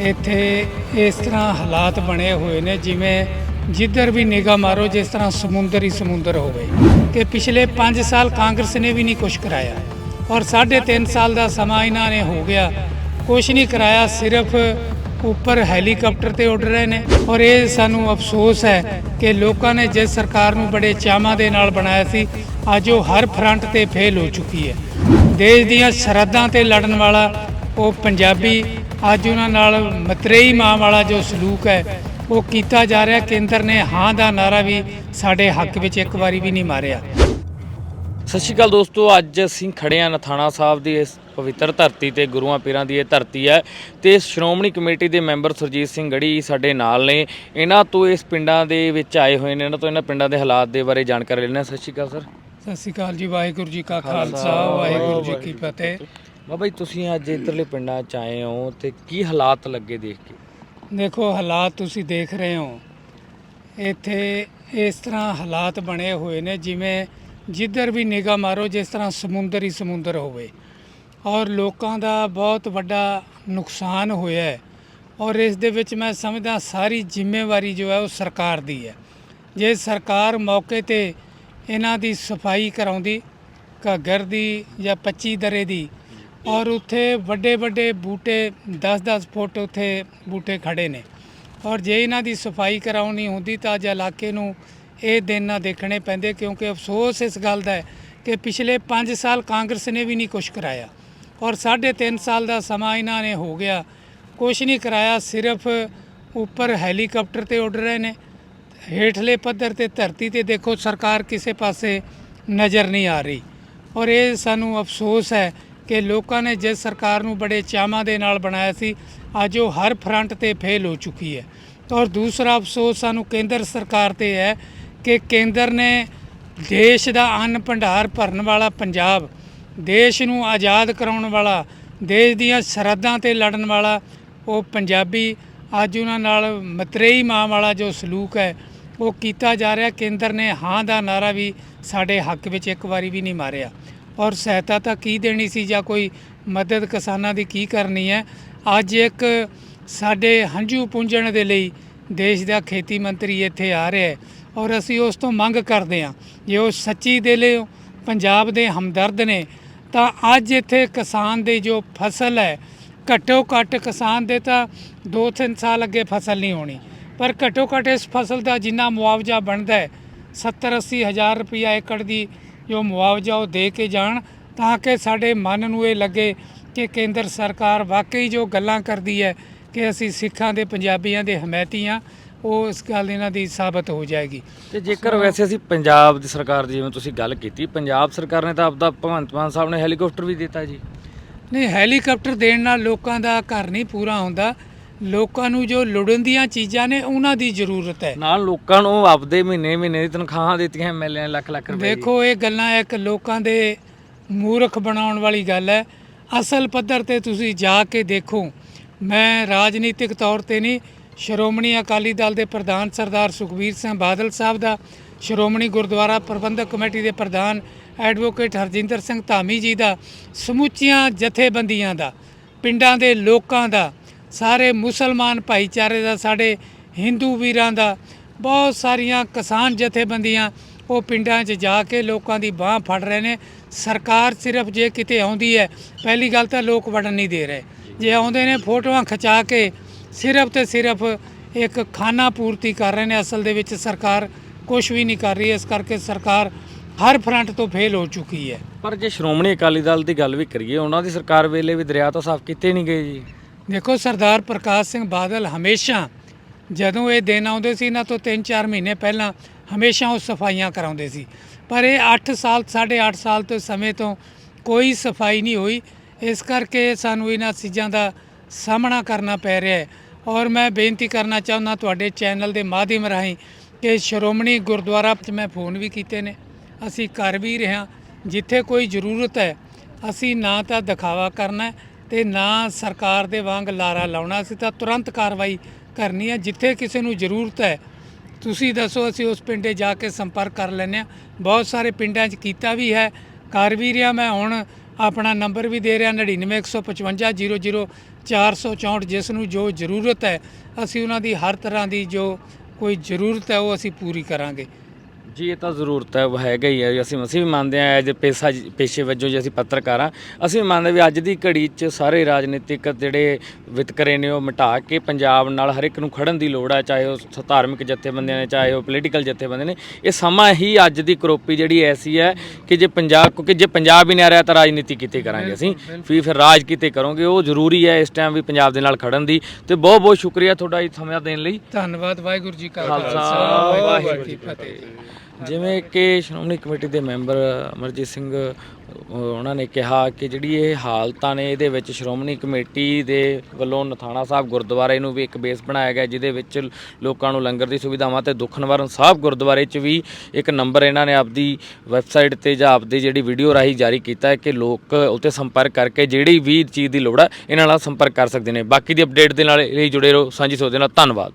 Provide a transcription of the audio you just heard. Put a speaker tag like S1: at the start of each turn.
S1: ਇੱਥੇ ਇਸ ਤਰ੍ਹਾਂ ਹਾਲਾਤ ਬਣੇ ਹੋਏ ਨੇ ਜਿਵੇਂ ਜਿੱਧਰ ਵੀ ਨਿਗਾਹ ਮਾਰੋ, ਜਿਸ ਤਰ੍ਹਾਂ ਸਮੁੰਦਰ ਹੀ ਸਮੁੰਦਰ ਹੋਵੇ। ਕਿ ਪਿਛਲੇ 5 ਸਾਲ ਕਾਂਗਰਸ ਨੇ ਵੀ ਨਹੀਂ ਕੁਝ ਕਰਾਇਆ। ਔਰ ਸਾਢੇ ਤਿੰਨ ਸਾਲ ਦਾ ਸਮਾਂ ਇਹਨਾਂ ਨੇ ਹੋ ਗਿਆ। ਕੁਝ ਨਹੀਂ ਕਰਾਇਆ, ਸਿਰਫ ਉੱਪਰ ਹੈਲੀਕਾਪਟਰ ਤੇ ਉੱਡ ਰਹੇ ਨੇ। ਔਰ ਇਹ ਸਾਨੂੰ ਅਫਸੋਸ ਹੈ ਕਿ ਲੋਕਾਂ ਨੇ ਜਿਸ ਸਰਕਾਰ ਨੂੰ ਬੜੇ ਚਾਵਾਂ ਦੇ ਨਾਲ ਬਣਾਇਆ ਸੀ, ਅੱਜ ਉਹ ਹਰ ਫਰੰਟ ਤੇ ਫੇਲ ਹੋ ਚੁੱਕੀ ਹੈ। ਦੇਸ਼ ਦੀਆਂ ਸਰਹੱਦਾਂ ਤੇ ਲੜਨ ਵਾਲਾ ਉਹ ਪੰਜਾਬੀ ਅੱਜ ਉਹਨਾਂ ਨਾਲ ਮਤਰੇਈ ਮਾਂ ਵਾਲਾ ਜੋ ਸਲੂਕ ਹੈ ਉਹ ਕੀਤਾ ਜਾ ਰਿਹਾ। ਕੇਂਦਰ ਨੇ ਹਾਂ ਦਾ ਨਾਰਾ ਵੀ ਸਾਡੇ ਹੱਕ ਵਿੱਚ ਇੱਕ ਵਾਰੀ ਵੀ ਨਹੀਂ ਮਾਰਿਆ।
S2: ਸਤਿ ਸ਼੍ਰੀ ਅਕਾਲ ਦੋਸਤੋ ਅੱਜ ਅਸੀਂ ਖੜੇ ਹਾਂ ਨਥਾਣਾ ਸਾਹਿਬ ਦੀ ਇਸ ਪਵਿੱਤਰ ਧਰਤੀ ਤੇ ਗੁਰੂਆਂ ਪੀਰਾਂ ਦੀ ਇਹ ਧਰਤੀ ਹੈ ਤੇ ਸ਼੍ਰੋਮਣੀ ਕਮੇਟੀ ਦੇ ਮੈਂਬਰ ਸੁਰਜੀਤ ਸਿੰਘ ਗੜੀ ਸਾਡੇ ਨਾਲ ਨੇ। ਇਹਨਾਂ ਤੋਂ ਇਸ ਪਿੰਡਾਂ ਦੇ ਵਿੱਚ ਆਏ ਹੋਏ ਨੇ ਇਹਨਾਂ ਤੋਂ ਇਹਨਾਂ ਪਿੰਡਾਂ ਦੇ ਹਾਲਾਤ ਦੇ ਬਾਰੇ ਜਾਣਕਾਰੀ ਲੈਣਾ ਸਤਿ ਸ਼੍ਰੀ ਅਕਾਲ ਸਰ।
S1: ਸਤਿ ਸ਼੍ਰੀ ਅਕਾਲ ਜੀ ਵਾਹਿਗੁਰੂ ਜੀ ਕਾ ਖਾਲਸਾ ਵਾਹਿਗੁਰੂ ਜੀ ਕੀ ਫਤਿਹ।
S2: ਬਾਬਾ ਜੀ, ਤੁਸੀਂ ਅੱਜ ਇਧਰਲੇ ਪਿੰਡਾਂ ਚ ਆਏ ਹੋ ਤੇ ਕੀ ਹਾਲਾਤ ਲੱਗੇ ਦੇਖ ਕੇ?
S1: ਦੇਖੋ, ਹਾਲਾਤ ਤੁਸੀਂ ਦੇਖ ਰਹੇ ਹੋ। ਇੱਥੇ ਇਸ ਤਰ੍ਹਾਂ ਹਾਲਾਤ ਬਣੇ ਹੋਏ ਨੇ ਜਿਵੇਂ ਜਿੱਧਰ ਵੀ ਨਿਗਾਹ ਮਾਰੋ, ਜਿਸ ਤਰ੍ਹਾਂ ਸਮੁੰਦਰ ਹੀ ਸਮੁੰਦਰ ਹੋਵੇ। ਔਰ ਲੋਕਾਂ ਦਾ ਬਹੁਤ ਵੱਡਾ ਨੁਕਸਾਨ ਹੋਇਆ ਹੈ। ਔਰ ਇਸ ਦੇ ਵਿੱਚ ਮੈਂ ਸਮਝਦਾ ਸਾਰੀ ਜ਼ਿੰਮੇਵਾਰੀ ਜੋ ਹੈ ਉਹ ਸਰਕਾਰ ਦੀ ਹੈ। ਜੇ ਸਰਕਾਰ ਮੌਕੇ ਤੇ ਇਹਨਾਂ ਦੀ ਸਫ਼ਾਈ ਕਰਾਉਂਦੀ, ਘੱਗਰ ਦੀ ਜਾਂ 25 ਦਰੇ ਦੀ ਔਰ ਉੱਥੇ ਵੱਡੇ ਵੱਡੇ ਬੂਟੇ 10-10 ਫੁੱਟ ਉੱਥੇ ਬੂਟੇ ਖੜੇ ਨੇ। ਔਰ ਜੇ ਇਹਨਾਂ ਦੀ ਸਫ਼ਾਈ ਕਰਾਉਣੀ ਹੁੰਦੀ ਤਾਂ ਅੱਜ ਇਲਾਕੇ ਨੂੰ ਇਹ ਦਿਨ ਨਾ ਦੇਖਣੇ ਪੈਂਦੇ ਕਿਉਂਕਿ ਅਫਸੋਸ ਇਸ ਗੱਲ ਦਾ ਹੈ ਕਿ ਪਿਛਲੇ 5 ਸਾਲ ਕਾਂਗਰਸ ਨੇ ਵੀ ਨਹੀਂ ਕੁਝ ਕਰਾਇਆ। ਔਰ ਸਾਢੇ ਤਿੰਨ ਸਾਲ ਦਾ ਸਮਾਂ ਇਹਨਾਂ ਨੇ ਹੋ ਗਿਆ। ਕੁਝ ਨਹੀਂ ਕਰਾਇਆ, ਸਿਰਫ ਉੱਪਰ ਹੈਲੀਕਾਪਟਰ ਤੇ ਉੱਡ ਰਹੇ ਨੇ। ਹੇਠਲੇ ਪੱਧਰ ਤੇ ਧਰਤੀ ਤੇ ਦੇਖੋ ਸਰਕਾਰ ਕਿਸੇ ਪਾਸੇ ਨਜ਼ਰ ਨਹੀਂ ਆ ਰਹੀ। ਔਰ ਇਹ ਸਾਨੂੰ ਅਫਸੋਸ ਹੈ ਕਿ ਲੋਕਾਂ ਨੇ ਜਿਸ ਸਰਕਾਰ ਨੂੰ ਬੜੇ ਚਾਵਾਂ ਦੇ ਨਾਲ ਬਣਾਇਆ ਸੀ, ਅੱਜ ਉਹ ਹਰ ਫਰੰਟ ਤੇ ਫੇਲ ਹੋ ਚੁੱਕੀ ਹੈ। ਔਰ ਦੂਸਰਾ ਅਫਸੋਸ ਸਾਨੂੰ ਕੇਂਦਰ ਸਰਕਾਰ ਤੇ ਹੈ ਕਿ ਕੇਂਦਰ ਨੇ ਦੇਸ਼ ਦਾ ਅੰਨ ਭੰਡਾਰ ਭਰਨ ਵਾਲਾ ਪੰਜਾਬ, ਦੇਸ਼ ਨੂੰ ਆਜ਼ਾਦ ਕਰਾਉਣ ਵਾਲਾ, ਦੇਸ਼ ਦੀਆਂ ਸਰਹੱਦਾਂ ਤੇ ਲੜਨ ਵਾਲਾ, ਉਹ ਪੰਜਾਬੀ, ਅੱਜ ਉਹਨਾਂ ਨਾਲ ਮਤਰੇਈ ਮਾਂ ਵਾਲਾ ਜੋ ਸਲੂਕ ਹੈ, ਉਹ ਕੀਤਾ ਜਾ ਰਿਹਾ। ਕੇਂਦਰ ਨੇ ਹਾਂ ਦਾ ਨਾਰਾ ਵੀ ਸਾਡੇ ਹੱਕ ਵਿੱਚ ਇੱਕ ਵਾਰੀ ਵੀ ਨਹੀਂ ਮਾਰਿਆ। ਔਰ ਸਹਾਇਤਾ ਤਾਂ ਕੀ ਦੇਣੀ ਸੀ ਜਾਂ ਕੋਈ ਮਦਦ ਕਿਸਾਨਾਂ ਦੀ ਕੀ ਕਰਨੀ ਹੈ? ਅੱਜ ਇੱਕ ਸਾਡੇ ਹੰਝੂ ਪੁੰਜਣ ਦੇ ਲਈ ਦੇਸ਼ ਦਾ ਖੇਤੀ ਮੰਤਰੀ ਇੱਥੇ ਆ ਰਿਹਾ ਹੈ ਔਰ ਅਸੀਂ ਉਸ ਤੋਂ ਮੰਗ ਕਰਦੇ ਹਾਂ ਜੇ ਉਹ ਸੱਚੀ ਦਿਲੋਂ ਪੰਜਾਬ ਦੇ ਹਮਦਰਦ ਨੇ, ਤਾਂ ਅੱਜ ਇੱਥੇ ਕਿਸਾਨ ਦੀ ਜੋ ਫਸਲ ਹੈ, ਘੱਟੋ ਘੱਟ ਕਿਸਾਨ ਦੇ ਤਾਂ 2-3 ਸਾਲ ਅੱਗੇ ਫਸਲ ਨਹੀਂ ਹੋਣੀ, ਪਰ ਘੱਟੋ ਘੱਟ ਇਸ ਫਸਲ ਦਾ ਜਿੰਨਾ ਮੁਆਵਜ਼ਾ ਬਣਦਾ ਹੈ 70-80 ਹਜ਼ਾਰ ਰੁਪਇਆ ਏਕੜ ਦੀ ਜੋ ਮੁਆਵਜ਼ਾ ਉਹ ਦੇ ਕੇ ਜਾਣ ਤਾਂ ਕਿ ਸਾਡੇ ਮਨ ਨੂੰ ਇਹ ਲੱਗੇ ਕਿ ਕੇਂਦਰ ਸਰਕਾਰ ਵਾਕਈ ਜੋ ਗੱਲਾਂ ਕਰਦੀ ਹੈ ਕਿ ਅਸੀਂ ਸਿੱਖਾਂ ਦੇ ਪੰਜਾਬੀਆਂ ਦੇ ਹਮਾਇਤੀ ਹਾਂ ਉਹ ਇਸ ਗੱਲ ਇਹਨਾਂ ਦੀ ਸਾਬਤ ਹੋ ਜਾਏਗੀ।
S2: ਤੇ ਜੇਕਰ ਵੈਸੇ ਅਸੀਂ ਪੰਜਾਬ ਦੀ ਸਰਕਾਰ ਦੀ ਜਿਵੇਂ ਤੁਸੀਂ ਗੱਲ ਕੀਤੀ ਪੰਜਾਬ ਸਰਕਾਰ ਨੇ ਤਾਂ ਆਪਦਾ ਭਗਵੰਤ ਮਾਨ ਸਾਹਿਬ ਨੇ ਹੈਲੀਕਾਪਟਰ ਵੀ ਦਿੱਤਾ ਜੀ।
S1: ਨਹੀਂ ਹੈਲੀਕਾਪਟਰ ਦੇਣ ਨਾਲ ਲੋਕਾਂ ਦਾ ਘਰ ਨਹੀਂ ਪੂਰਾ ਹੁੰਦਾ। ਲੋਕਾਂ ਨੂੰ ਜੋ ਲੋੜੀਂਦੀਆਂ ਚੀਜ਼ਾਂ ਨੇ ਉਹਨਾਂ ਦੀ ਜ਼ਰੂਰਤ ਹੈ।
S2: ਨਾਲ ਲੋਕਾਂ ਨੂੰ ਆਪਦੇ ਮਹੀਨੇ ਮਹੀਨੇ ਦੀ ਤਨਖਾਹਾਂ ਦਿੱਤੀਆਂ ਐਮਐਲਏ ਲੱਖ ਲੱਖ ਰੁਪਏ ਦੀ।
S1: ਦੇਖੋ ਇਹ ਗੱਲਾਂ ਇੱਕ ਲੋਕਾਂ ਦੇ ਮੂਰਖ ਬਣਾਉਣ ਵਾਲੀ ਗੱਲ ਹੈ। ਅਸਲ ਪੱਧਰ ਤੇ ਤੁਸੀਂ ਜਾ ਕੇ ਦੇਖੋ। ਮੈਂ ਰਾਜਨੀਤਿਕ ਤੌਰ ਤੇ ਨਹੀਂ ਸ਼੍ਰੋਮਣੀ ਅਕਾਲੀ ਦਲ ਦੇ ਪ੍ਰਧਾਨ ਸਰਦਾਰ ਸੁਖਬੀਰ ਸਿੰਘ ਬਾਦਲ ਸਾਹਿਬ ਦਾ ਸ਼੍ਰੋਮਣੀ ਗੁਰਦੁਆਰਾ ਪ੍ਰਬੰਧਕ ਕਮੇਟੀ ਦੇ ਪ੍ਰਧਾਨ ਐਡਵੋਕੇਟ ਹਰਜਿੰਦਰ ਸਿੰਘ ਧਾਮੀ ਜੀ ਦਾ ਸਮੁੱਚੀਆਂ ਜਥੇਬੰਦੀਆਂ ਦਾ ਪਿੰਡਾਂ ਦੇ ਲੋਕਾਂ ਦਾ ਸਾਰੇ ਮੁਸਲਮਾਨ ਭਾਈਚਾਰੇ ਦਾ, ਸਾਡੇ ਹਿੰਦੂ ਵੀਰਾਂ ਦਾ, ਬਹੁਤ ਸਾਰੀਆਂ ਕਿਸਾਨ ਜਥੇਬੰਦੀਆਂ ਉਹ ਪਿੰਡਾਂ 'ਚ ਜਾ ਕੇ ਲੋਕਾਂ ਦੀ ਬਾਹ ਫੜ ਰਹੇ ਨੇ। ਸਰਕਾਰ ਸਿਰਫ ਜੇ ਕਿਤੇ ਆਉਂਦੀ ਹੈ, ਪਹਿਲੀ ਗੱਲ ਤਾਂ ਲੋਕ ਵੜਨ ਨਹੀਂ ਦੇ ਰਹੇ। ਜੇ ਆਉਂਦੇ ਨੇ, ਫੋਟੋਆਂ ਖਿਚਾ ਕੇ ਸਿਰਫ ਤੇ ਸਿਰਫ ਇੱਕ ਖਾਨਾ ਪੂਰਤੀ ਕਰ ਰਹੇ ਨੇ, ਅਸਲ ਦੇ ਵਿੱਚ ਸਰਕਾਰ ਕੁਝ ਵੀ ਨਹੀਂ ਕਰ ਰਹੀ, ਇਸ ਕਰਕੇ ਸਰਕਾਰ ਹਰ ਫਰੰਟ ਤੋਂ ਫੇਲ ਹੋ ਚੁੱਕੀ ਹੈ।
S2: ਪਰ ਜੇ ਸ਼੍ਰੋਮਣੀ ਅਕਾਲੀ ਦਲ ਦੀ ਗੱਲ ਵੀ ਕਰੀਏ, ਉਹਨਾਂ ਦੀ ਸਰਕਾਰ ਵੇਲੇ ਵੀ ਦਰਿਆ ਤਾਂ ਸਾਫ਼ ਕੀਤੇ ਨਹੀਂ ਗਏ ਜੀ।
S1: ਦੇਖੋ ਸਰਦਾਰ ਪ੍ਰਕਾਸ਼ ਸਿੰਘ ਬਾਦਲ ਹਮੇਸ਼ਾ ਜਦੋਂ ਇਹ ਦਿਨ ਆਉਂਦੇ ਸੀ ਨਾ ਤੋਂ 3-4 ਮਹੀਨੇ ਪਹਿਲਾਂ ਹਮੇਸ਼ਾ ਉਹ ਸਫਾਈਆਂ ਕਰਾਉਂਦੇ ਸੀ। ਪਰ ਇਹ 8 ਸਾਲ 8.5 ਸਾਲ ਤੋਂ ਸਮੇਂ ਤੋਂ ਕੋਈ ਸਫ਼ਾਈ ਨਹੀਂ ਹੋਈ। ਇਸ ਕਰਕੇ ਸਾਨੂੰ ਇਹਨਾਂ ਚੀਜ਼ਾਂ ਦਾ ਸਾਹਮਣਾ ਕਰਨਾ ਪੈ ਰਿਹਾ ਹੈ। ਔਰ ਮੈਂ ਬੇਨਤੀ ਕਰਨਾ ਚਾਹੁੰਦਾ ਤੁਹਾਡੇ ਚੈਨਲ ਦੇ ਮਾਧਿਅਮ ਰਾਹੀਂ ਕਿ ਸ਼੍ਰੋਮਣੀ ਗੁਰਦੁਆਰਾ 'ਚ ਮੈਂ ਫੋਨ ਵੀ ਕੀਤੇ ਨੇ। ਅਸੀਂ ਕਰ ਵੀ ਰਹੇ ਹਾਂ। ਜਿੱਥੇ ਕੋਈ ਜ਼ਰੂਰਤ ਹੈ, ਅਸੀਂ ਨਾ ਤਾਂ ਦਿਖਾਵਾ ਕਰਨਾ ਤੇ ਨਾ ਸਰਕਾਰ ਦੇ ਵਾਂਗ ਲਾਰਾ ਲਾਉਣਾ। ਸੀ ਤਾਂ ਤੁਰੰਤ ਕਾਰਵਾਈ ਕਰਨੀ ਹੈ, ਜਿੱਥੇ ਕਿਸੇ ਨੂੰ ਜ਼ਰੂਰਤ ਹੈ। ਤੁਸੀਂ ਦੱਸੋ, ਅਸੀਂ ਉਸ ਪਿੰਡੇ ਜਾ ਕੇ ਸੰਪਰਕ ਕਰ ਲੈਂਦੇ ਹਾਂ। ਬਹੁਤ ਸਾਰੇ ਪਿੰਡਾਂ 'ਚ ਕੀਤਾ ਵੀ ਹੈ। ਕਰ ਵੀ ਰਿਹਾ ਮੈਂ ਹੁਣ, ਆਪਣਾ ਨੰਬਰ ਵੀ ਦੇ ਰਿਹਾ 99155000 464 ਜਿਸ ਨੂੰ ਜੋ ਜ਼ਰੂਰਤ ਹੈ, ਅਸੀਂ ਉਹਨਾਂ ਦੀ ਹਰ ਤਰ੍ਹਾਂ ਦੀ ਜੋ ਕੋਈ ਜ਼ਰੂਰਤ ਹੈ, ਉਹ ਅਸੀਂ ਪੂਰੀ ਕਰਾਂਗੇ।
S2: ਜੀ ਇਹ ਤਾਂ ਜ਼ਰੂਰਤ ਹੈ ਹੈਗਾ ਹੀ ਹੈ। ਅਸੀਂ ਅਸੀਂ ਵੀ ਮੰਨਦੇ ਹਾਂ ਐਜ ਪੇਸ਼ਾ ਪੇਸ਼ੇ ਵਜੋਂ ਜੇ ਅਸੀਂ ਪੱਤਰਕਾਰ ਹਾਂ ਅਸੀਂ ਵੀ ਮੰਨਦੇ ਵੀ ਅੱਜ ਦੀ ਘੜੀ 'ਚ ਸਾਰੇ ਰਾਜਨੀਤਿਕ ਜਿਹੜੇ ਵਿਤਕਰੇ ਨੇ ਉਹ ਮਿਟਾ ਕੇ ਪੰਜਾਬ ਨਾਲ ਹਰ ਇੱਕ ਨੂੰ ਖੜਨ ਦੀ ਲੋੜ ਹੈ ਚਾਹੇ ਉਹ ਧਾਰਮਿਕ ਜਥੇਬੰਦੀਆਂ ਨੇ ਚਾਹੇ ਉਹ ਪੋਲੀਟੀਕਲ ਜਥੇਬੰਦੇ ਨੇ। ਇਹ ਸਮਾਂ ਹੀ ਅੱਜ ਦੀ ਕਰੋਪੀ ਜਿਹੜੀ ਐਸੀ ਹੈ ਕਿ ਜੇ ਪੰਜਾਬ ਕਿਉਂਕਿ ਜੇ ਪੰਜਾਬ ਹੀ ਨਹੀਂ ਆ ਰਿਹਾ ਤਾਂ ਰਾਜਨੀਤੀ ਕਿਤੇ ਕਰਾਂਗੇ ਅਸੀਂ। ਫਿਰ ਫਿਰ ਰਾਜ ਕਿਤੇ ਕਰੋਗੇ ਉਹ ਜ਼ਰੂਰੀ ਹੈ ਇਸ ਟਾਈਮ ਵੀ ਪੰਜਾਬ ਦੇ ਨਾਲ ਖੜਨ ਦੀ। ਤੇ ਬਹੁਤ ਬਹੁਤ ਸ਼ੁਕਰੀਆ ਤੁਹਾਡਾ ਇਹ ਸਮਾਂ ਦੇਣ ਲਈ।
S1: ਧੰਨਵਾਦ ਵਾਹਿਗੁਰੂ ਜੀ ਕਾ
S2: ਖਾਲਸਾ,
S1: ਵਾਹਿਗੁਰੂ ਜੀ ਕੀ ਫਤਿਹ।
S2: ਜਿਵੇਂ ਕਿ ਸ਼੍ਰੋਮਣੀ ਕਮੇਟੀ ਦੇ ਮੈਂਬਰ ਅਮਰਜੀਤ ਸਿੰਘ ਉਹਨਾਂ ਨੇ ਕਿਹਾ ਕਿ ਜਿਹੜੀ ਇਹ ਹਾਲਤਾਂ ਨੇ, ਇਹਦੇ ਵਿੱਚ ਸ਼੍ਰੋਮਣੀ ਕਮੇਟੀ ਦੇ ਵੱਲੋਂ ਨਥਾਣਾ ਸਾਹਿਬ ਗੁਰਦੁਆਰੇ ਨੂੰ ਵੀ ਇੱਕ ਬੇਸ ਬਣਾਇਆ ਗਿਆ, ਜਿਹਦੇ ਵਿੱਚ ਲੋਕਾਂ ਨੂੰ ਲੰਗਰ ਦੀ ਸੁਵਿਧਾਵਾਂ ਤੇ ਦੁੱਖ ਨਿਵਾਰਨ ਸਾਹਿਬ ਗੁਰਦੁਆਰੇ 'ਚ ਵੀ ਇੱਕ ਨੰਬਰ ਇਹਨਾਂ ਨੇ ਆਪਦੀ ਵੈਬਸਾਈਟ ਤੇ ਜਾਂ ਆਪਦੀ ਜਿਹੜੀ ਵੀਡੀਓ ਰਾਹੀਂ ਜਾਰੀ ਕੀਤਾ ਹੈ ਕਿ ਲੋਕ ਉੱਤੇ ਸੰਪਰਕ ਕਰਕੇ ਜਿਹੜੀ ਵੀ ਚੀਜ਼ ਦੀ ਲੋੜ ਹੈ, ਇਹਨਾਂ ਨਾਲ ਸੰਪਰਕ ਕਰ ਸਕਦੇ ਨੇ। ਬਾਕੀ ਦੀ ਅਪਡੇਟ ਦੇ ਨਾਲ ਇਹ ਜੁੜੇ ਰਹੋ, ਸਾਂਝੀ ਸੋਚ ਦੇ ਨਾਲ, ਧੰਨਵਾਦ।